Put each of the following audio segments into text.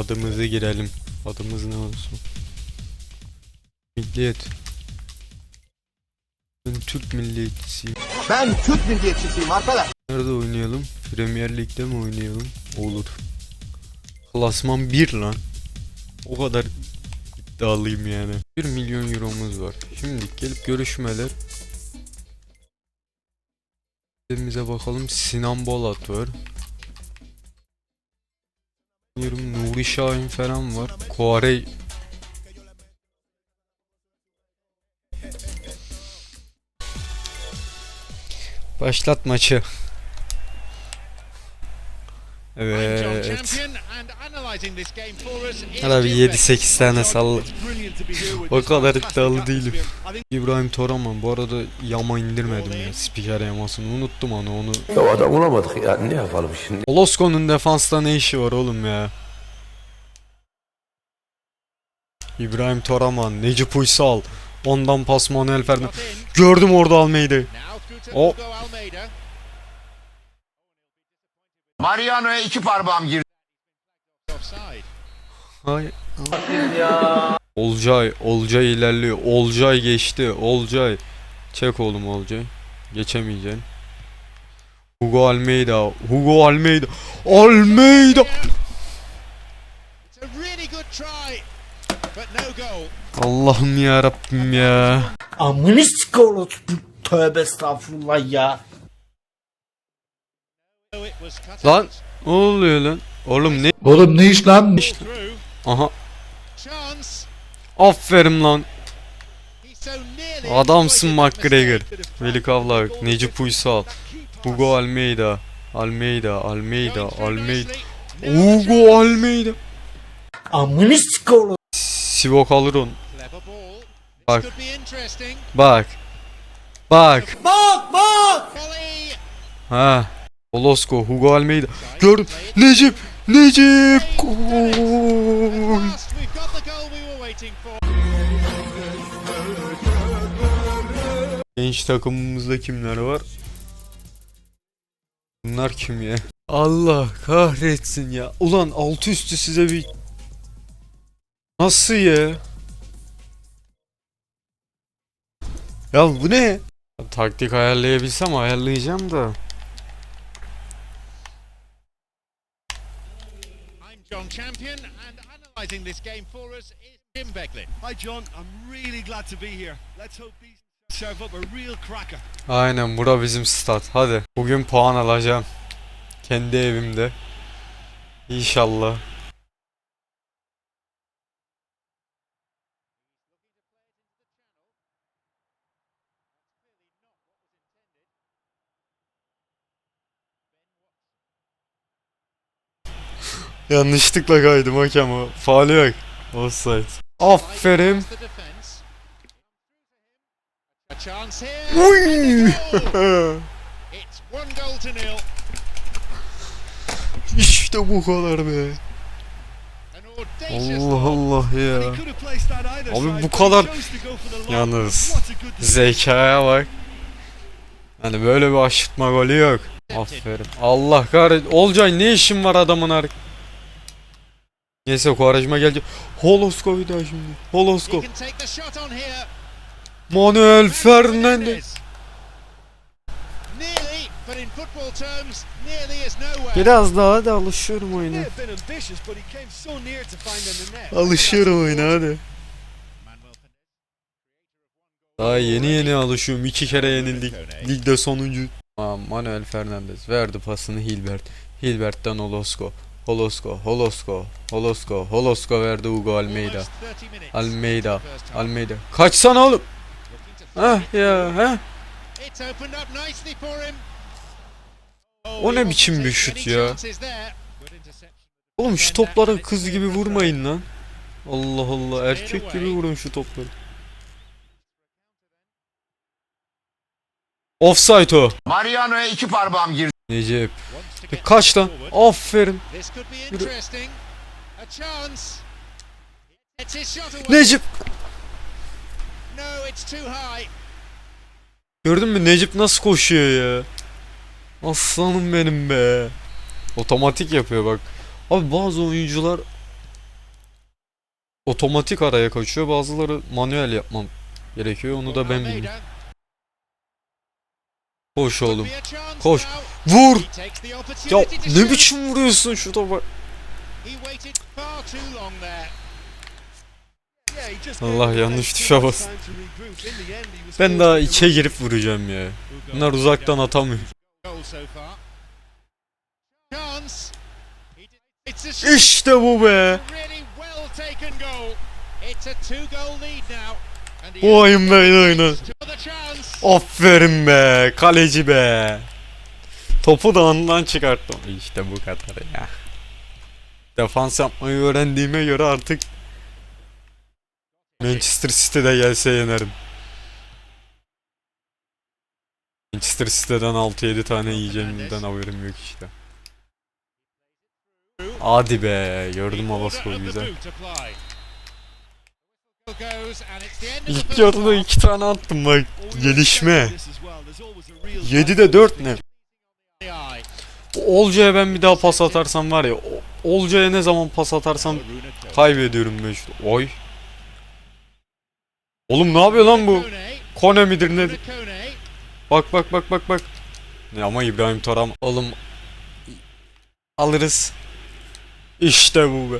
Adımızı girelim. Adımız ne olsun? Milliyet. Ben Türk milliyetçisiyim. Ben Türk milliyetçisiyim arkadaş. Nerede oynayalım? Premier Lig'de mi oynayalım? Olur. Klasman 1 lan. O kadar iddialıyım yani. 1 milyon euromuz var. Şimdi gelip görüşmeler. Elimize bakalım. Sinan Bolat var. Diyorum Nuri Şahin falan var. Kuarey Başlat maçı. Evet. Hala bir 7-8 tane salla. O kadar iddialı değilim. İbrahim Toraman bu arada yama indirmedim ya spiker yamasını unuttum onu onu. Ya adam bulamadık ya ne yapalım şimdi? Olosko'nun defansta ne işi var oğlum ya? İbrahim Toraman, Necip Uysal, ondan pas Manuel Fernandes. Gördüm orada Almeyda. O- Mariano'ya iki parmağım girdi. Hay. Olcay, Olcay ilerliyor. Olcay geçti. Olcay. Çek oğlum Olcay. Geçemeyeceksin. Hugo Almeida. Hugo Almeida. Almeida. Allah'ım ya Rabbim ya. Amını sikolos tövbe estağfurullah ya. Lan ne oluyor lan? Oğlum ne? Oğlum ne iş lan? Aha. Aferin lan. Adamsın McGregor. Veli Kavlak, Necip Uysal, Hugo Almeida, Almeida, Almeida, Almeida, Hugo Almeida. Amını sikolos. Sivok alır onu. Bak. Bak. Bak. Bak bak. Ha. Olosko, Hugo Almeida. Gördüm. Necip. Necip. Gol. Genç takımımızda kimler var? Bunlar kim ya? Allah kahretsin ya. Ulan altı üstü size bir... Nasıl ya? Ya bu ne? Taktik ayarlayabilsem ayarlayacağım da. I'm John Champion, and analysing this game for us is Jim Beckley. Hi, John. I'm really glad to be here. Let's hope these serve up a real cracker. Aynen bura bizim stat. Hadi. Bugün puan alacağım. Kendi evimde. İnşallah. Yanlışlıkla kaydım hakem o. Faali yok. Offside. Aferin. Uy! işte bu kadar be. Allah Allah ya. Abi bu kadar- Yalnız zekaya bak. Hani böyle bir aşırtma golü yok. Aferin. Allah kahret. Olcay ne işin var adamın ar... Neyse Kuvarajma gelecek. Holosko bir daha şimdi. Here. Manuel nowhere. Biraz daha da alışıyorum oyuna. Alışıyorum oyuna hadi. Daha yeni yeni alışıyorum. İki kere yenildik. Ligde sonuncu. Manuel Fernandes verdi pasını Hilbert. Hilbert'ten Holosko. Holosko, Holosko, Holosko, Holosko verdi Hugo Almeida. Almost 30 minutes Almeida. Almeida. Kaçsana oğlum. Ah ya ha. O ne biçim bir şut ya? Oğlum şu toplara kız gibi vurmayın lan. Allah Allah erkek gibi vurun şu topları. Offside o. Mariano'ya iki parmağım girdi. Necip. Get Kaç lan? Aferin. Yürü. Necip. Gördün mü Necip nasıl koşuyor ya? Aslanım benim be. Otomatik yapıyor bak. Abi bazı oyuncular otomatik araya kaçıyor. Bazıları manuel yapmam gerekiyor. Onu da ben bilmiyorum. Koş oğlum. Koş. Vur! Ya ne biçim vuruyorsun şu topa? Allah, yanlış tuşa bas. Ben daha içe girip vuracağım ya. Bunlar uzaktan atamıyor. İşte bu be. The Oyun böyle chance. Aferin be. Kaleci be. Topu da ondan çıkarttım. İşte bu kadar ya. Defans yapmayı öğrendiğime göre artık Manchester City'de gelse yenerim. Manchester City'den 6-7 tane yiyeceğimden haberim yok işte. Hadi be. Gördüm the güzel. İlk yarıda iki tane attım bak. Gelişme. expected this as well. There's always a real 7'de fight 4 for ne? Olcay'a ben bir daha pas atarsam var ya. Olcay'a ne zaman pas atarsam kaybediyorum işte. Oy. Oğlum ne yapıyor lan bu? Kone. Midir? Kone. Bak bak bak bak bak. Ne ama İbrahim Taram oğlum alırız. İşte bu be.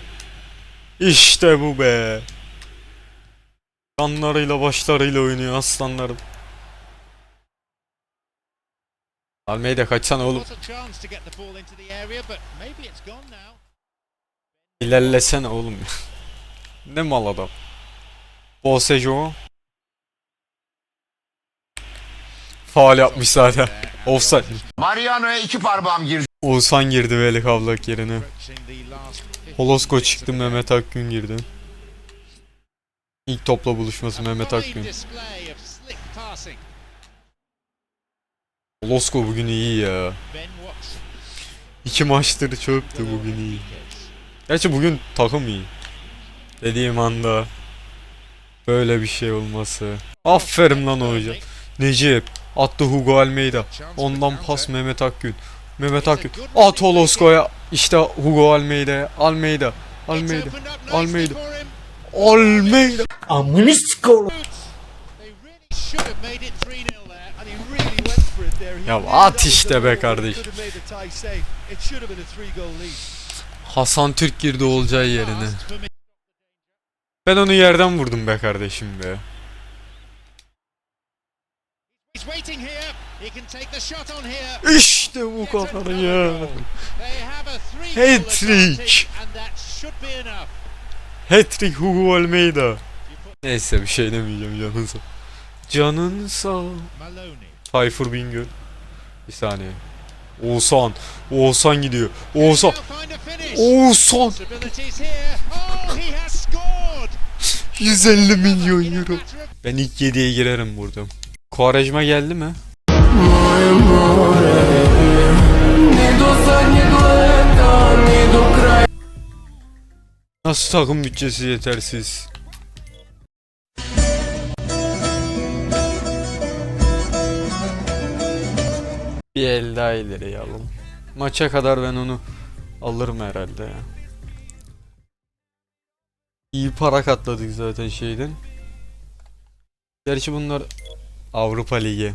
İşte bu be. Kanlarıyla başlarıyla oynuyor aslanlarım. İt's gone now. İlerlesene oğlum. ne mal adam. Bosejo. Faal yapmış zaten. Offside. Mariano'ya iki parmağım girdi. Oğuzhan girdi Veli Kavlak yerine. approaching the last 15 Holosko çıktı Mehmet Akgün girdi. İlk topla buluşması Mehmet Akgün. Holosko bugün iyi ya. İki maçtır çöptü bugün iyi. Gerçi bugün takım iyi. Dediğim anda böyle bir şey olması. Aferin lan hocam. Necip attı Hugo Almeida. Ondan pas Mehmet Akgün. Mehmet Akgün. At Holosko'ya. İşte Hugo Almeida. Almeida. Almeida. Almeida. Almeida. Amını sikoğlu. Ya at işte be kardeş. Hasan Türk girdi olacağı yerine. Ben onu yerden vurdum be kardeşim be. İşte bu kadar ya. Hat-trick. Hat-trick Hugo Almeida. Neyse bir şey demeyeceğim canın sağ. Canın sağ. Tayfur Bingöl. Bir saniye. Oğuzhan. Oğuzhan gidiyor. Oğuzhan. Oğuzhan. Possibilities here. Oh, he has scored. 150 milyon euro. Ben ilk 7'ye girerim burada. Kuarejma geldi mi? Nasıl takım bütçesi yetersiz? Bir el daha ileri alalım. Maça kadar ben onu alırım herhalde ya. İyi para katladık zaten şeyden. Gerçi bunlar Avrupa Ligi.